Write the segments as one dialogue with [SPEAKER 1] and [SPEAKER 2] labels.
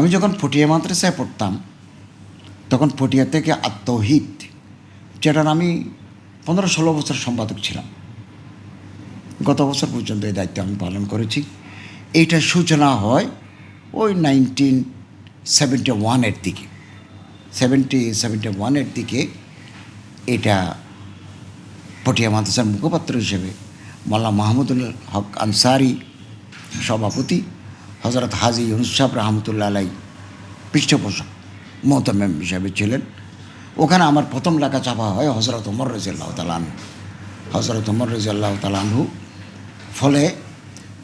[SPEAKER 1] আমি যখন পটিয়া মাদ্রাসায় পড়তাম, তখন পটিয়া থেকে আত্মহিত যেটার আমি পনেরো ষোলো বছর সম্পাদক ছিলাম। গত বছর পর্যন্ত এই দায়িত্ব আমি পালন করেছি। এইটার সূচনা হয় ওই নাইনটিন সেভেন্টি ওয়ানের দিকে। সেভেন্টি সেভেন্টি ওয়ানের দিকে এটা পটিয়া মাদ্রাসার মুখপাত্র হিসেবে মোল্লা মাহমুদুল হক আনসারি সভাপতি হজরত হাজি ইউনুস সাহেব আলাই পৃষ্ঠপোষক মোহতামেম হিসাবে ছিলেন। ওখানে আমার প্রথম লেখা চাপা হয় হজরত উমর রাজিয়াল্লাহ তালানহু হজরত উমর রাজিয়াল্লাহ তালানহু ফলে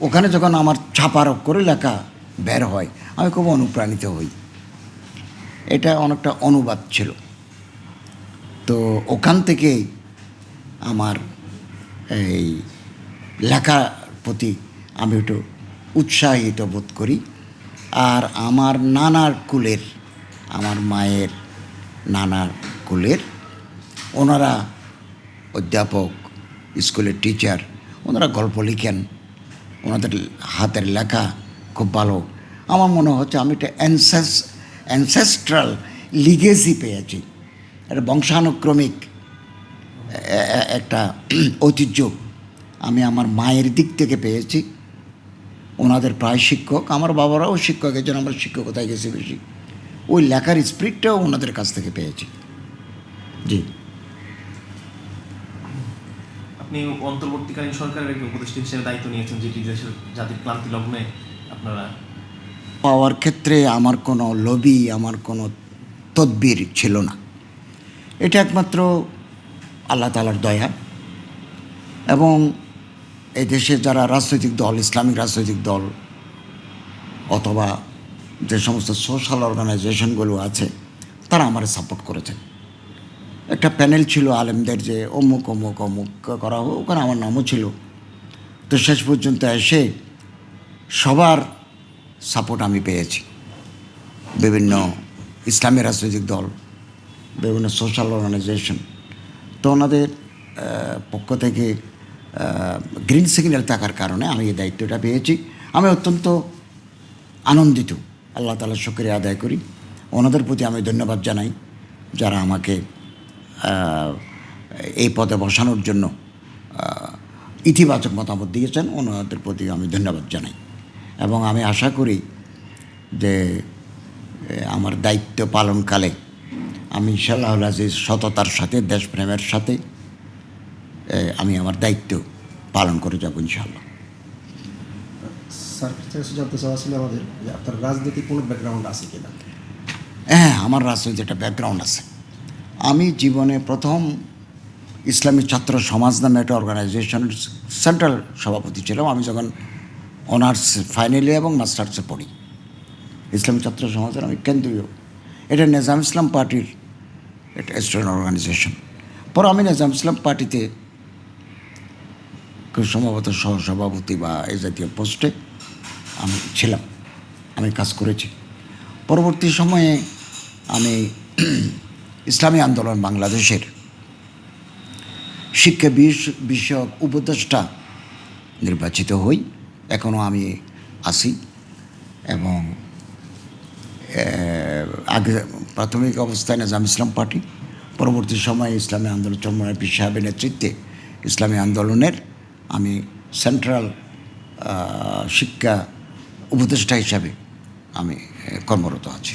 [SPEAKER 1] ওখানে যখন আমার ছাপার করে লেখা বের হয়, আমি খুব অনুপ্রাণিত হই। এটা অনেকটা অনুবাদ ছিল। তো ওখান থেকেই আমার এই লেখার প্রতি আমি একটু উৎসাহিত বোধ করি। আর আমার নানার কুলের, আমার মায়ের নানার কুলের, ওনারা অধ্যাপক, স্কুলের টিচার, ওনারা গল্প লিখেন, ওনাদের হাতের লেখা খুব ভালো। আমার মনে হচ্ছে আমি একটা অ্যানসেস অ্যানসেস্ট্রাল লিগেসি পেয়েছি। একটা বংশানুক্রমিক একটা ঐতিহ্য আমি আমার মায়ের দিক থেকে পেয়েছি। ওনাদের প্রায় শিক্ষক আমার বাবারাও শিক্ষক এই জন্য আমরা শিক্ষকতায় গেছি বেশি। ওই লেখার স্পিরিটটাও ওনাদের কাছ থেকে পেয়েছি। জি।
[SPEAKER 2] আপনি অন্তর্বর্তীকালীন সরকারের একজন উপদেষ্টা হিসেবে দায়িত্ব নিয়েছেন যেটি দেশের জাতির ক্লান্তি লগ্নে আপনারা
[SPEAKER 1] পাওয়ার ক্ষেত্রে আমার কোনো লবি আমার কোনো তদবির ছিল না। এটা একমাত্র আল্লাহ তালার দয়া। এবং এই দেশে যারা রাজনৈতিক দল, ইসলামিক রাজনৈতিক দল, অথবা যে সমস্ত সোশ্যাল অর্গানাইজেশনগুলো আছে, তারা আমার সাপোর্ট করেছেন। একটা প্যানেল ছিল আলেমদের যে অমুক অমুক অমুক করা হোক, ওখানে আমার নামও ছিল। তো শেষ পর্যন্ত এসে সবার সাপোর্ট আমি পেয়েছি। বিভিন্ন ইসলামী রাজনৈতিক দল, বিভিন্ন সোশ্যাল অর্গানাইজেশন তো ওনাদের পক্ষ থেকে গ্রিন সিগন্যাল থাকার কারণে আমি এই দায়িত্বটা পেয়েছি। আমি অত্যন্ত আনন্দিত। আল্লাহ তালা শুক্রিয়া আদায় করি। ওনাদের প্রতি আমি ধন্যবাদ জানাই যারা আমাকে এই পদে বসানোর জন্য ইতিবাচক মতামত দিয়েছেন। ওনাদের প্রতি আমি ধন্যবাদ জানাই। এবং আমি আশা করি যে আমার দায়িত্ব পালনকালে আমি ইনশাল্লাহ আজিজ সততার সাথে, দেশপ্রেমের সাথে আমি আমার দায়িত্ব পালন করে যাব ইনশাল্লাহ
[SPEAKER 3] জানতে চাওয়া আমাদের যে আপনার রাজনৈতিক কোনো ব্যাকগ্রাউন্ড আছে কিনা?
[SPEAKER 1] হ্যাঁ আমার রাজনীতি একটা ব্যাকগ্রাউন্ড আছে। আমি জীবনে প্রথম ইসলামী ছাত্র সমাজ নামে একটা অর্গানাইজেশনের সেন্ট্রাল সভাপতি ছিলাম। আমি যখন অনার্স ফাইনাল এবং মাস্টার্সে পড়ি। ইসলামী ছাত্র সমাজের আমি কেন্দ্রীয়। এটা নিজাম ইসলাম পার্টির একটা স্টুডেন্ট অর্গানাইজেশন পরে আমি নিজাম ইসলাম পার্টিতে সম্ভবত সহসভাপতি বা এই জাতীয় পোস্টে আমি ছিলাম। আমি কাজ করেছি। পরবর্তী সময়ে আমি ইসলামী আন্দোলন বাংলাদেশের শিক্ষা বিষ- বিষয়ক উপদেষ্টা নির্বাচিত হই। এখনও আমি আসি এবং আগে প্রাথমিক অবস্থায় নিজাম ইসলাম পার্টি। পরবর্তী সময়ে ইসলামী আন্দোলন চন্দ্রমায় পীর সাহেবের নেতৃত্বে ইসলামী আন্দোলনের আমি সেন্ট্রাল শিক্ষা উপদেষ্টা হিসাবে আমি কর্মরত আছি।